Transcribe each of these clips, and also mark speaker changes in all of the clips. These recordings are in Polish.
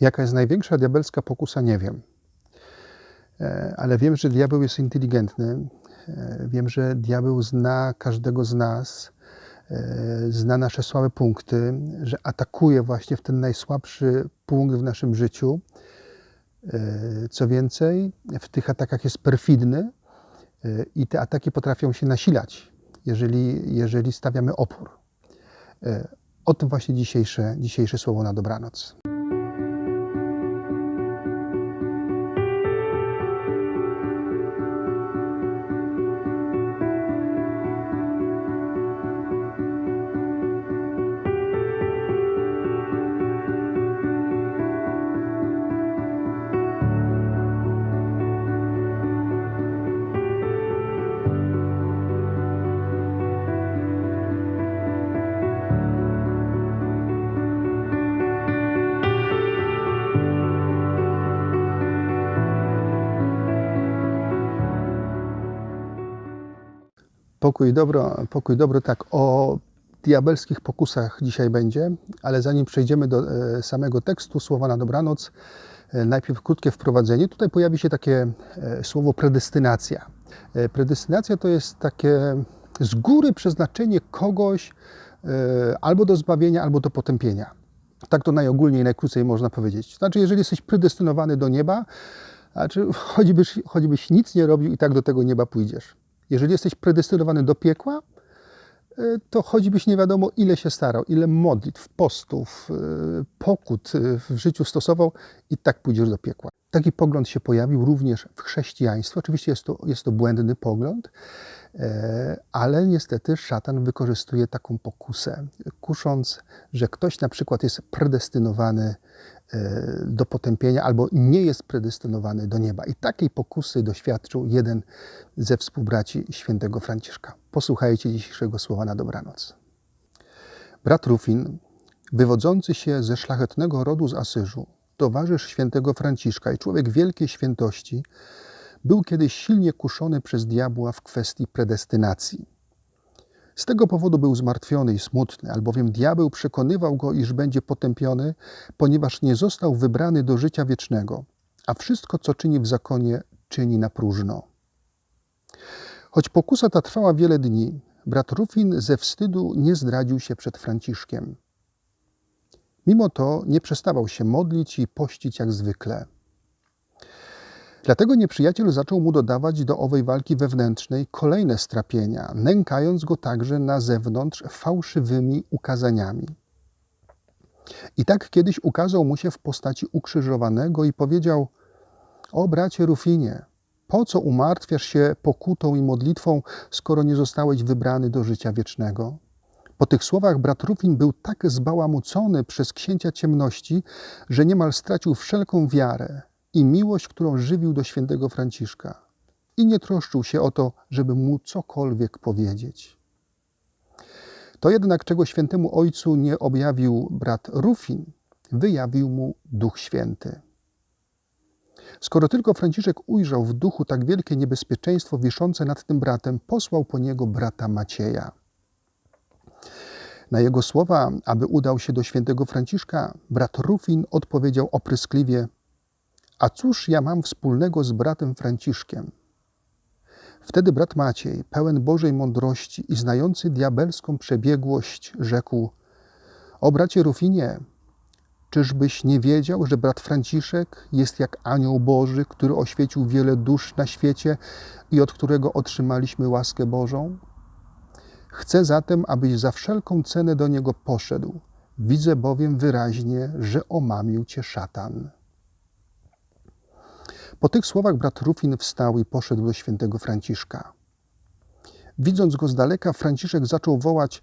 Speaker 1: Jaka jest największa diabelska pokusa, nie wiem. E, Ale wiem, że diabeł jest inteligentny. E, Wiem, że diabeł zna każdego z nas, e, zna nasze słabe punkty, że atakuje właśnie w ten najsłabszy punkt w naszym życiu. Co więcej, w tych atakach jest perfidny i te ataki potrafią się nasilać, jeżeli, jeżeli stawiamy opór. O tym właśnie dzisiejsze, dzisiejsze słowo na dobranoc. Pokój i dobro, pokój dobro, tak, o diabelskich pokusach dzisiaj będzie, ale zanim przejdziemy do e, samego tekstu, słowa na dobranoc, e, najpierw krótkie wprowadzenie. Tutaj pojawi się takie e, słowo predestynacja. Predestynacja to jest takie z góry przeznaczenie kogoś albo do zbawienia, albo do potępienia. Tak to najogólniej, najkrócej można powiedzieć. Znaczy, jeżeli jesteś predestynowany do nieba, znaczy, choćbyś, choćbyś nic nie robił, i tak do tego nieba pójdziesz. Jeżeli jesteś predestynowany do piekła, y, to choćbyś nie wiadomo ile się starał, ile modlitw, postów, y, pokut y, w życiu stosował, i tak pójdziesz do piekła. Taki pogląd się pojawił również w chrześcijaństwie. Oczywiście jest to, jest to błędny pogląd, e, ale niestety szatan wykorzystuje taką pokusę, kusząc, że ktoś na przykład jest predestynowany e, do potępienia albo nie jest predestynowany do nieba. I takiej pokusy doświadczył jeden ze współbraci świętego Franciszka. Posłuchajcie dzisiejszego słowa na dobranoc. Brat Rufin, wywodzący się ze szlachetnego rodu z Asyżu, towarzysz świętego Franciszka i człowiek wielkiej świętości, był kiedyś silnie kuszony przez diabła w kwestii predestynacji. Z tego powodu był zmartwiony i smutny, albowiem diabeł przekonywał go, iż będzie potępiony, ponieważ nie został wybrany do życia wiecznego, a wszystko, co czyni w zakonie, czyni na próżno. Choć pokusa ta trwała wiele dni, brat Rufin ze wstydu nie zdradził się przed Franciszkiem. Mimo to nie przestawał się modlić i pościć jak zwykle. Dlatego nieprzyjaciel zaczął mu dodawać do owej walki wewnętrznej kolejne strapienia, nękając go także na zewnątrz fałszywymi ukazaniami. I tak kiedyś ukazał mu się w postaci ukrzyżowanego i powiedział: O bracie Rufinie, po co umartwiasz się pokutą i modlitwą, skoro nie zostałeś wybrany do życia wiecznego? Po tych słowach brat Rufin był tak zbałamucony przez księcia ciemności, że niemal stracił wszelką wiarę i miłość, którą żywił do świętego Franciszka. I nie troszczył się o to, żeby mu cokolwiek powiedzieć. To jednak, czego świętemu ojcu nie objawił brat Rufin, wyjawił mu Duch Święty. Skoro tylko Franciszek ujrzał w duchu tak wielkie niebezpieczeństwo wiszące nad tym bratem, posłał po niego brata Macieja. Na jego słowa, aby udał się do świętego Franciszka, brat Rufin odpowiedział opryskliwie: A cóż ja mam wspólnego z bratem Franciszkiem? Wtedy brat Maciej, pełen Bożej mądrości i znający diabelską przebiegłość, rzekł: O bracie Rufinie, czyżbyś nie wiedział, że brat Franciszek jest jak anioł Boży, który oświecił wiele dusz na świecie i od którego otrzymaliśmy łaskę Bożą? Chcę zatem, abyś za wszelką cenę do niego poszedł. Widzę bowiem wyraźnie, że omamił cię szatan. Po tych słowach brat Rufin wstał i poszedł do świętego Franciszka. Widząc go z daleka, Franciszek zaczął wołać: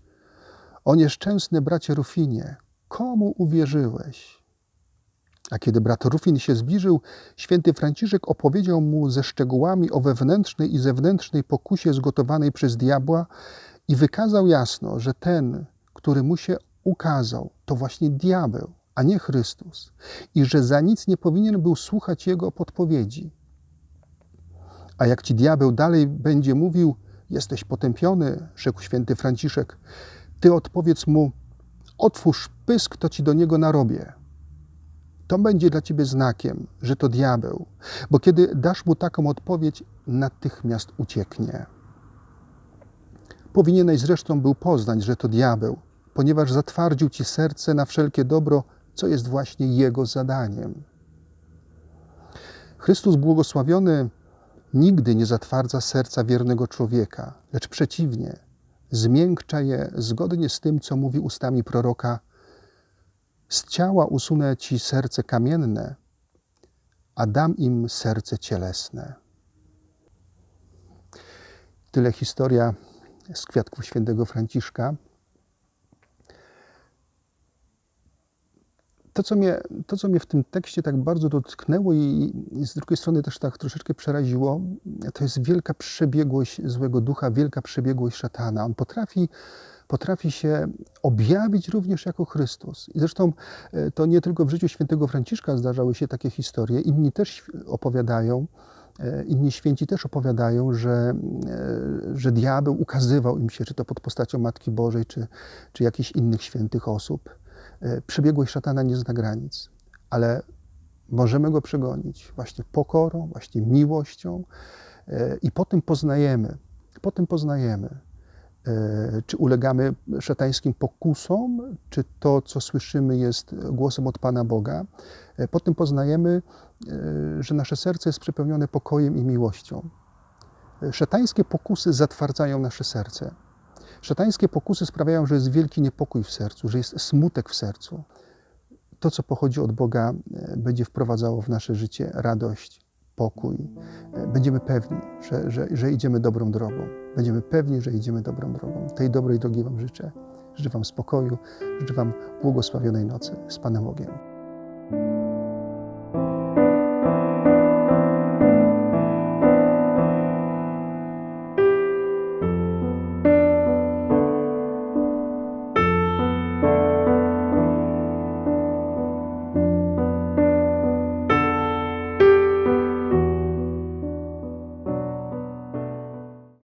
Speaker 1: O nieszczęsny bracie Rufinie, komu uwierzyłeś? A kiedy brat Rufin się zbliżył, święty Franciszek opowiedział mu ze szczegółami o wewnętrznej i zewnętrznej pokusie zgotowanej przez diabła i wykazał jasno, że ten, który mu się ukazał, to właśnie diabeł, a nie Chrystus, i że za nic nie powinien był słuchać jego podpowiedzi. A jak ci diabeł dalej będzie mówił, jesteś potępiony, rzekł święty Franciszek, ty odpowiedz mu, otwórz pysk, to ci do niego narobię. To będzie dla ciebie znakiem, że to diabeł, bo kiedy dasz mu taką odpowiedź, natychmiast ucieknie. Powinieneś zresztą był poznać, że to diabeł, ponieważ zatwardził ci serce na wszelkie dobro, co jest właśnie jego zadaniem. Chrystus błogosławiony nigdy nie zatwardza serca wiernego człowieka, lecz przeciwnie, zmiękcza je zgodnie z tym, co mówi ustami proroka: Z ciała usunę ci serce kamienne, a dam im serce cielesne. Tyle historia z kwiatków świętego Franciszka. To co, mnie, to, co mnie w tym tekście tak bardzo dotknęło i, i z drugiej strony też tak troszeczkę przeraziło, to jest wielka przebiegłość złego ducha, wielka przebiegłość szatana. On potrafi, potrafi się objawić również jako Chrystus. I zresztą e, to nie tylko w życiu świętego Franciszka zdarzały się takie historie, inni też opowiadają, e, inni święci też opowiadają, że, e, że diabeł ukazywał im się, czy to pod postacią Matki Bożej, czy, czy jakichś innych świętych osób. E, Przebiegłość szatana nie zna granic, ale możemy go przegonić właśnie pokorą, właśnie miłością e, i potem poznajemy, potem poznajemy, e, czy ulegamy szatańskim pokusom, czy to, co słyszymy, jest głosem od Pana Boga. E, Potem poznajemy, że nasze serce jest przepełnione pokojem i miłością. Szatańskie pokusy zatwardzają nasze serce. Szatańskie pokusy sprawiają, że jest wielki niepokój w sercu, że jest smutek w sercu. To, co pochodzi od Boga, e, będzie wprowadzało w nasze życie radość, pokój. E, Będziemy pewni, że, że, że idziemy dobrą drogą. Będziemy pewni, że idziemy dobrą drogą. Tej dobrej drogi Wam życzę. Życzę Wam spokoju, życzę Wam błogosławionej nocy z Panem Bogiem.